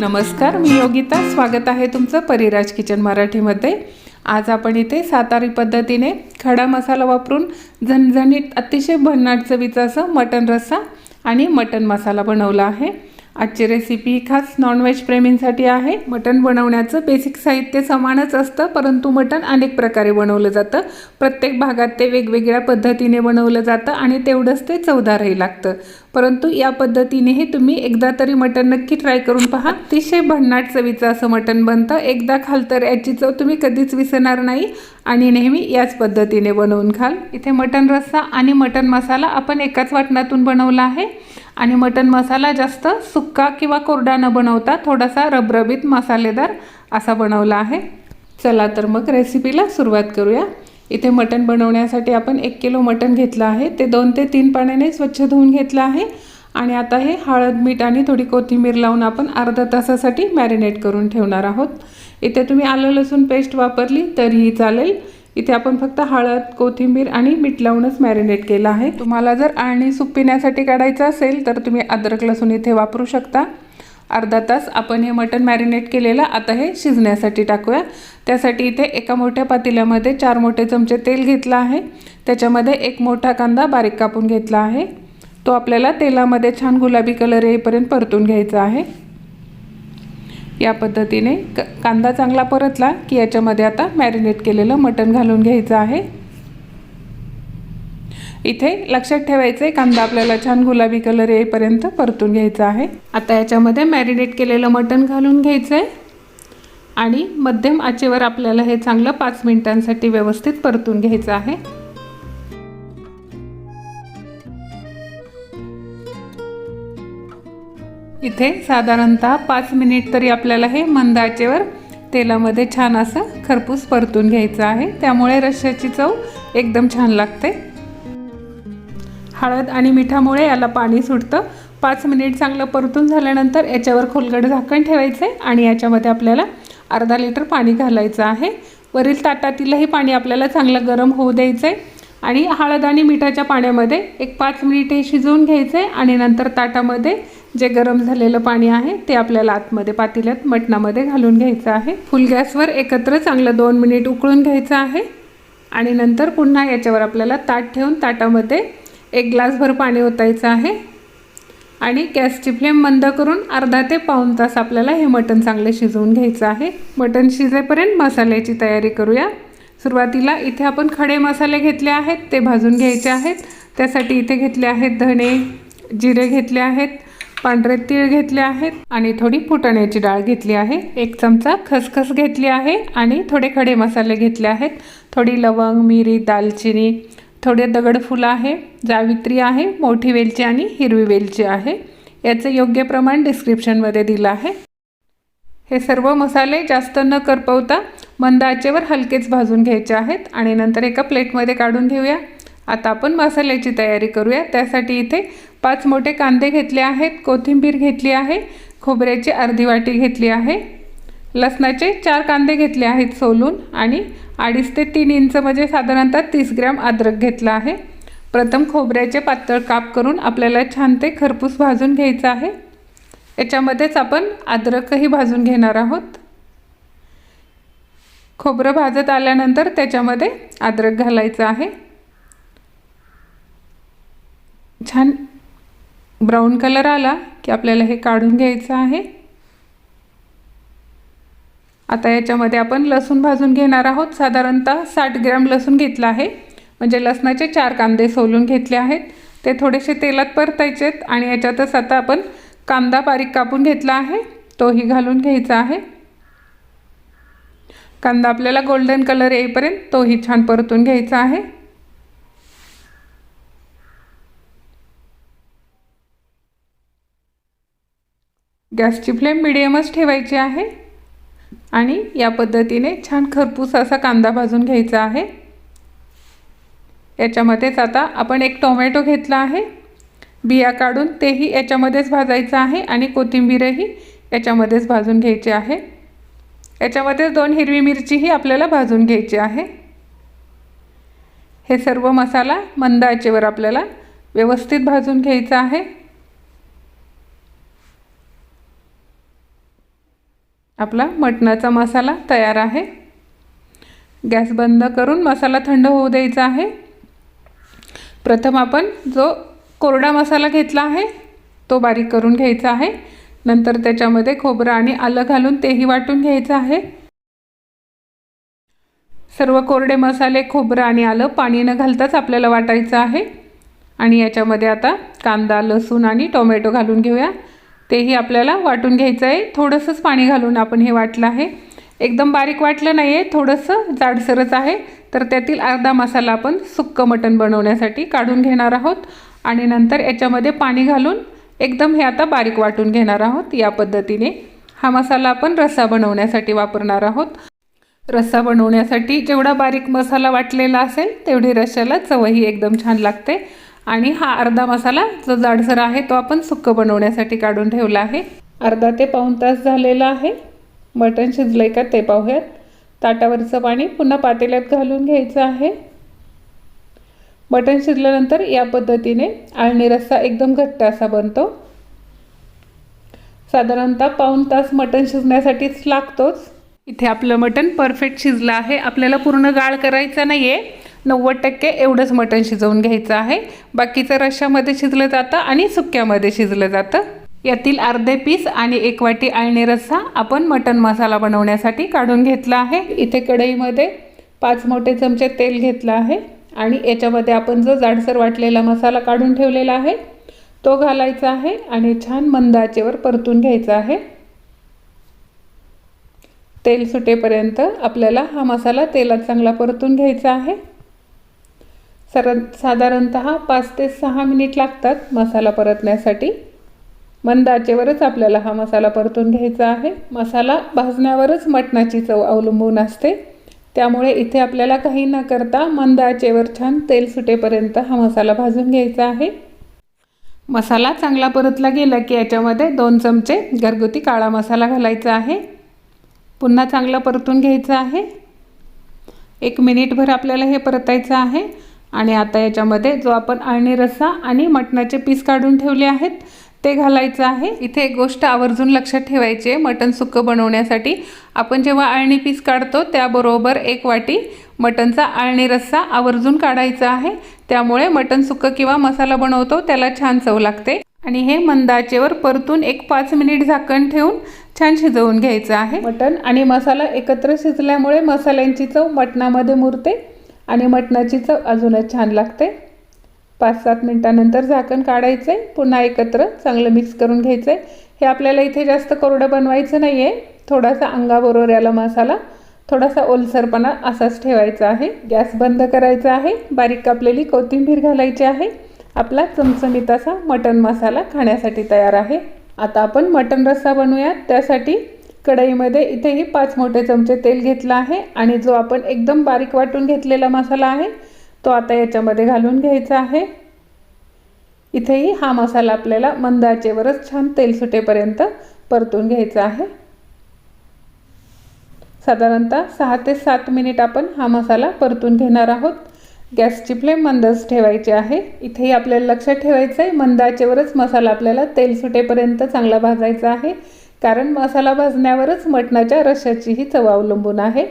नमस्कार मी योगिता. स्वागत आहे तुमचं परिराज किचन मराठीमध्ये. आज आपण इथे सातारी पद्धतीने खडा मसाला वापरून झणझणीत अतिशय भन्नाट चवीचा असं मटण रस्सा आणि मटण मसाला बनवला आहे. आजची रेसिपी ही खास नॉनव्हेज प्रेमींसाठी आहे. मटण बनवण्याचं बेसिक साहित्य समानच असतं परंतु मटण अनेक प्रकारे बनवलं जातं. प्रत्येक भागात ते वेगवेगळ्या पद्धतीने बनवलं जातं आणि तेवढंच ते चवदारही लागतं. परंतु या पद्धतीनेही तुम्ही एकदा तरी मटण नक्की ट्राय करून पहा. अतिशय भन्नाट चवीचं असं मटण बनतं. एकदा खाल तर याची चव तुम्ही कधीच विसरणार नाही आणि नेहमी याच पद्धतीने बनवून खाल. इथे मटण रस्सा आणि मटण मसाला आपण एकाच वाटणातून बनवला आहे. आणि मटण मसाला जास्त सुक्का किंवा कोरडा न बनवता थोडासा रबरबीत मसालेदार असा बनवला आहे. चला तर मग रेसिपीला सुरुवात करूया. इथे मटण बनवण्यासाठी आपण एक किलो मटण घेतलं आहे. ते दोन ते तीन पाण्याने स्वच्छ धुवून घेतलं आहे. आणि आता हे हळद मीठ आणि थोडी कोथिंबीर लावून आपण अर्धा तासासाठी मॅरिनेट करून ठेवणार आहोत. इथे तुम्ही आलं लसूण पेस्ट वापरली तरीही चालेल. इथे आपण फक्त हळद कोथिंबीर आणि मीठ लावूनच मॅरिनेट केलं आहे. तुम्हाला जर आळणी सूप पिण्यासाठी काढायचं असेल तर तुम्ही अद्रक लसूण इथे वापरू शकता. अर्धा तास आपण हे मटण मॅरिनेट केलेलं आता हे शिजण्यासाठी टाकूया. त्यासाठी इथे एका मोठ्या पातेल्यामध्ये चार मोठे चमचे तेल घेतलं आहे. त्याच्यामध्ये एक मोठा कांदा बारीक कापून घेतला आहे. तो आपल्याला तेलामध्ये छान गुलाबी कलर येईपर्यंत परतून घ्यायचा आहे. या पद्धतीने क कांदा चांगला परतला की याच्यामध्ये आता मॅरिनेट केलेलं मटण घालून घ्यायचं आहे. इथे लक्षात ठेवायचं आहे कांदा आपल्याला छान गुलाबी कलर येईपर्यंत परतून घ्यायचा आहे. आता याच्यामध्ये मॅरिनेट केलेलं मटण घालून घ्यायचं आहे आणि मध्यम आचेवर आपल्याला हे चांगलं पाच मिनिटांसाठी व्यवस्थित परतून घ्यायचं आहे. इथे साधारणतः पाच मिनिट तरी आपल्याला हे मंद आचेवर तेलामध्ये छान असं खरपूस परतून घ्यायचं आहे. त्यामुळे रश्श्याची चव एकदम छान लागते. हळद आणि मिठामुळे याला पाणी सुटतं. पाच मिनिट चांगलं परतून झाल्यानंतर याच्यावर खोलगड झाकण ठेवायचं आहे आणि याच्यामध्ये आपल्याला अर्धा लिटर पाणी घालायचं आहे. वरील ताटातीलही पाणी आपल्याला चांगलं गरम होऊ द्यायचं आहे आणि हळद आणि मिठाच्या पाण्यामध्ये एक पाच मिनिट हे शिजवून घ्यायचं आहे आणि नंतर ताटामध्ये जे गरम झालेलं पाणी आहे ते आपल्याला आतमध्ये पातेल्यात मटणामध्ये घालून घ्यायचं आहे. फुल गॅसवर एकत्र चांगलं दोन मिनिट उकळून घ्यायचं आहे. आणि नंतर पुन्हा याच्यावर आपल्याला ताट ठेवून ताटामध्ये एक ग्लासभर पाणी ओतायचं आहे. आणि गॅसची फ्लेम बंद करून अर्धा ते पाऊण तास आपल्याला हे मटण चांगले शिजवून घ्यायचं आहे. मटण शिजेपर्यंत मसाल्याची तयारी करूया. सुरुवातीला इथे आपण खडे मसाले घेतले आहेत ते भाजून घ्यायचे आहेत. त्यासाठी इथे घेतले आहेत धणे जिरे घेतले आहेत. पांढरे तीळ घेतले आहेत आणि थोडी फुटण्याची डाळ घेतली आहे. एक चमचा खसखस घेतली आहे आणि थोडे खडे मसाले घेतले आहेत. थोडी लवंग मिरी दालचिनी थोडे दगडफुलं आहे जावित्री आहे मोठी वेलची आणि हिरवी वेलची आहे. याचं योग्य प्रमाण डिस्क्रिप्शनमध्ये दिलं आहे. हे सर्व मसाले जास्त न करपवता मंद आचेवर हलकेच भाजून घ्यायचे आहेत आणि नंतर एका प्लेटमध्ये काढून घेऊया. आता आपण मसाल्याची तयारी करूया. त्यासाठी इथे पाच मोठे कांदे घेतले आहेत. कोथिंबीर घेतली आहे. खोबऱ्याची अर्धी वाटी घेतली आहे. लसणाचे चार कांदे घेतले आहेत सोलून आणि अडीच ते तीन इंच म्हणजे साधारणतः तीस ग्रॅम अद्रक घेतला आहे. प्रथम खोबऱ्याचे पातळ काप करून आपल्याला छान ते खरपूस भाजून घ्यायचं आहे. याच्यामध्येच आपण अद्रकही भाजून घेणार आहोत. खोबरं भाजत आल्यानंतर त्याच्यामध्ये अद्रक घालायचं आहे. छान ब्राऊन कलर आला की आपल्याला हे काढून घ्यायचं आहे. आता याच्यामध्ये आपण लसूण भाजून घेणार आहोत. साधारणतः साठ ग्रॅम लसूण घेतला आहे. म्हणजे लसणाचे चार कांदे सोलून घेतले आहेत. ते थोडेसे तेलात परतायचे आहेत आणि याच्यातच आता आपण कांदा बारीक कापून घेतला आहे. तोही घालून घ्यायचा आहे. कांदा आपल्याला गोल्डन कलर येईपर्यंत तोही छान परतून घ्यायचा आहे. गॅसची फ्लेम मिडियमच ठेवायची आहे. आणि या पद्धतीने छान खरपूस असा कांदा भाजून घ्यायचा आहे. याच्यामध्येच आता आपण एक टोमॅटो घेतला आहे. बिया काढून तेही याच्यामध्येच भाजायचं आहे आणि कोथिंबीरही याच्यामध्येच भाजून घ्यायची आहे. याच्यामध्येच दोन हिरवी मिरचीही आपल्याला भाजून घ्यायची आहे. हे सर्व मसाला मंद आचेवर आपल्याला व्यवस्थित भाजून घ्यायचा आहे. आपला मटणाचा मसाला तयार आहे. गॅस बंद करून मसाला थंड होऊ द्यायचा आहे. प्रथम आपण जो कोरडा मसाला घेतला आहे तो बारीक करून घ्यायचा आहे. नंतर त्याच्यामध्ये खोबरं आणि आलं घालून तेही वाटून घ्यायचं आहे. सर्व कोरडे मसाले खोबरं आणि आलं पाणी न घालताच आपल्याला वाटायचं आहे. आणि याच्यामध्ये आता कांदा लसूण आणि टोमॅटो घालून घेऊया. तेही आपल्याला वाटून घ्यायचं आहे. थोडंसंच पाणी घालून आपण हे वाटलं आहे. एकदम बारीक वाटलं नाही आहे थोडंसं जाडसरच आहे. तर त्यातील अर्धा मसाला आपण सुक्कं मटण बनवण्यासाठी काढून घेणार आहोत. आणि नंतर याच्यामध्ये पाणी घालून एकदम हे आता बारीक वाटून घेणार आहोत या पद्धतीने. हा मसाला आपण रस्सा बनवण्यासाठी वापरणार आहोत. रस्सा बनवण्यासाठी जेवढा बारीक मसाला वाटलेला असेल तेवढी रश्श्याला चवही एकदम छान लागते. आणि हा अर्धा मसाला जो जाडसर आहे तो आपण सुक्क बनवण्यासाठी काढून ठेवला आहे. अर्धा ते पाऊण तास झालेला आहे. मटण शिजलंय का ते पाहूयात. ताटावरचं पाणी पुन्हा पातेल्यात घालून घ्यायचं आहे. मटण शिजल्यानंतर या पद्धतीने आळणी रस्सा एकदम घट्ट असा बनतो. साधारणतः पाऊण तास मटण शिजण्यासाठीच लागतोच. इथे आपलं मटण परफेक्ट शिजलं आहे. आपल्याला पूर्ण गाळ करायचा नाही आहे नव्वद टक्के एवढंच मटण शिजवून घ्यायचं आहे. बाकीचं रश्श्यामध्ये शिजलं जातं आणि सुक्यामध्ये शिजलं जातं. यातील अर्धे पीस आणि एक वाटी आळणी रस्सा आपण मटण मसाला बनवण्यासाठी काढून घेतला आहे. इथे कढईमध्ये पाच मोठे चमचे तेल घेतलं आहे आणि याच्यामध्ये आपण जो जाडसर वाटलेला मसाला काढून ठेवलेला आहे तो घालायचा आहे आणि छान मंद आचेवर परतून घ्यायचा आहे. तेल सुटेपर्यंत आपल्याला हा मसाला तेलात चांगला परतून घ्यायचा आहे. सर साधारणत पाच ते सहा मिनिट लागतात मसाला परतण्यासाठी. मंद आचेवरच आपल्याला हा मसाला परतून घ्यायचा आहे. मसाला भाजण्यावरच मटणाची चव अवलंबून असते. त्यामुळे इथे आपल्याला काही न करता मंद आचेवर छान तेल सुटेपर्यंत हा मसाला भाजून घ्यायचा आहे. मसाला चांगला परतला गेला की याच्यामध्ये दोन चमचे घरगुती काळा मसाला घालायचा आहे. पुन्हा चांगला परतून घ्यायचं आहे. एक मिनिटभर आपल्याला हे परतायचं आहे. आणि आता याच्यामध्ये जो आपण अळणी रस्सा आणि मटणाचे पीस काढून ठेवले आहेत ते घालायचं आहे. इथे एक गोष्ट आवर्जून लक्षात ठेवायची आहे मटण सुक्कं बनवण्यासाठी. आपण जेव्हा अळणी पीस काढतो त्याबरोबर एक वाटी मटणचा अळणी रस्सा आवर्जून काढायचा आहे. त्यामुळे मटण सुक्कं किंवा मसाला बनवतो त्याला छान चव लागते. आणि हे मंदाचेवर परतून एक पाच मिनिट झाकण ठेवून छान शिजवून घ्यायचं आहे. मटण आणि मसाला एकत्र शिजल्यामुळे मसाल्यांची चव मटणामध्ये मुरते. आणि मटणाची चव अजूनच छान लागते. पाच सात मिनटानंतर झाकण काढायचं आहे पुन्हा एकत्र चांगलं मिक्स करून घ्यायचं. आहे हे आपल्याला इथे जास्त कोरडं बनवायचं नाही आहे थोडासा अंगाबरोबर याला मसाला थोडासा ओलसरपणा असाच ठेवायचा आहे. गॅस बंद करायचा आहे. बारीक कापलेली कोथिंबीर घालायची आहे. आपला चमचमीत असा मटण मसाला खाण्यासाठी तयार आहे. आता आपण मटण रस्सा बनवूयात. त्यासाठी कढईमध्ये इथेही पाच मोठे चमचे तेल घेतलं आहे आणि जो आपण एकदम बारीक वाटून घेतलेला मसाला आहे तो आता याच्यामध्ये घालून घ्यायचा आहे. इथेही हा मसाला आपल्याला मंदाचेवरच छान तेल सुटेपर्यंत परतून घ्यायचा आहे. साधारणतः सहा ते सात मिनिट आपण हा मसाला परतून घेणार आहोत. गॅसची फ्लेम मंदच ठेवायची आहे. इथेही आपल्याला लक्षात ठेवायचं आहे मंदाचेवरच मसाला आपल्याला तेल सुटेपर्यंत चांगला भाजायचा आहे. कारण मसाला भाजण्यावरच मटणाच्या रशाचीही चव अवलंबून आहे.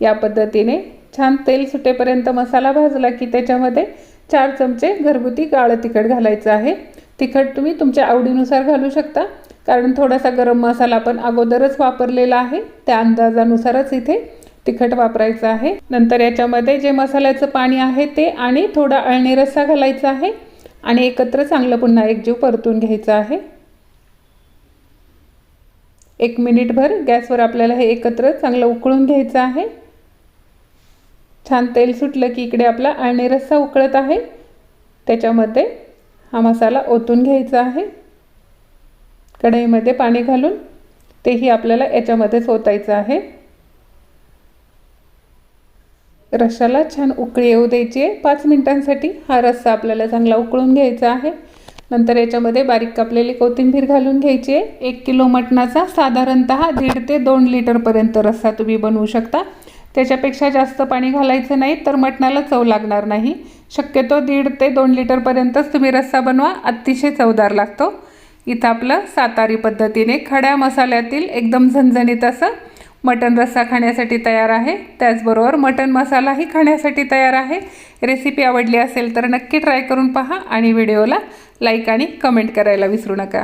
या पद्धतीने छान तेल सुटेपर्यंत मसाला भाजला की त्याच्यामध्ये चार चमचे घरगुती काळं तिखट घालायचं आहे. तिखट तुम्ही तुमच्या आवडीनुसार घालू शकता. कारण थोडासा गरम मसाला आपण अगोदरच वापरलेला आहे. त्या अंदाजानुसारच इथे तिखट वापरायचं आहे. नंतर याच्यामध्ये जे मसाल्याचं पाणी आहे ते आणि थोडा अळणी रस्सा घालायचा आहे. आणि एकत्र चांगलं पुन्हा एकजीव परतून घ्यायचं आहे. एक मिनिटभर गॅसवर आपल्याला हे एकत्र चांगलं उकळून घ्यायचं आहे. छान तेल सुटलं की इकडे आपला आणि रस्सा उकळत आहे. त्याच्यामध्ये हा मसाला ओतून घ्यायचा आहे. कढईमध्ये पाणी घालून तेही आपल्याला याच्यामध्येच ओतायचं आहे. रश्शाला छान उकळी येऊ द्यायची आहे. पाच मिनिटांसाठी हा रस्सा आपल्याला चांगला उकळून घ्यायचा आहे. नंतर याच्यामध्ये बारीक कापलेली कोथिंबीर घालून घ्यायची आहे. एक किलो मटणाचा साधारणत दीड ते दोन लिटरपर्यंत रस्सा तुम्ही बनवू शकता. त्याच्यापेक्षा जास्त पाणी घालायचं नाही तर मटणाला चव लागणार नाही. शक्यतो दीड ते दोन लिटरपर्यंतच तुम्ही रस्सा बनवा अतिशय चवदार लागतो. इथं आपलं सातारी पद्धतीने खड्या मसाल्यातील एकदम झणझणीत असं मटन रस्सा खाण्यासाठी तयार आहे. त्याचबरोबर मटन मसालाही खाण्यासाठी तयार आहे. रेसिपी आवडली असेल तर नक्की ट्राय करून पहा आणि व्हिडिओला लाईक आणि कमेंट करायला विसरू नका.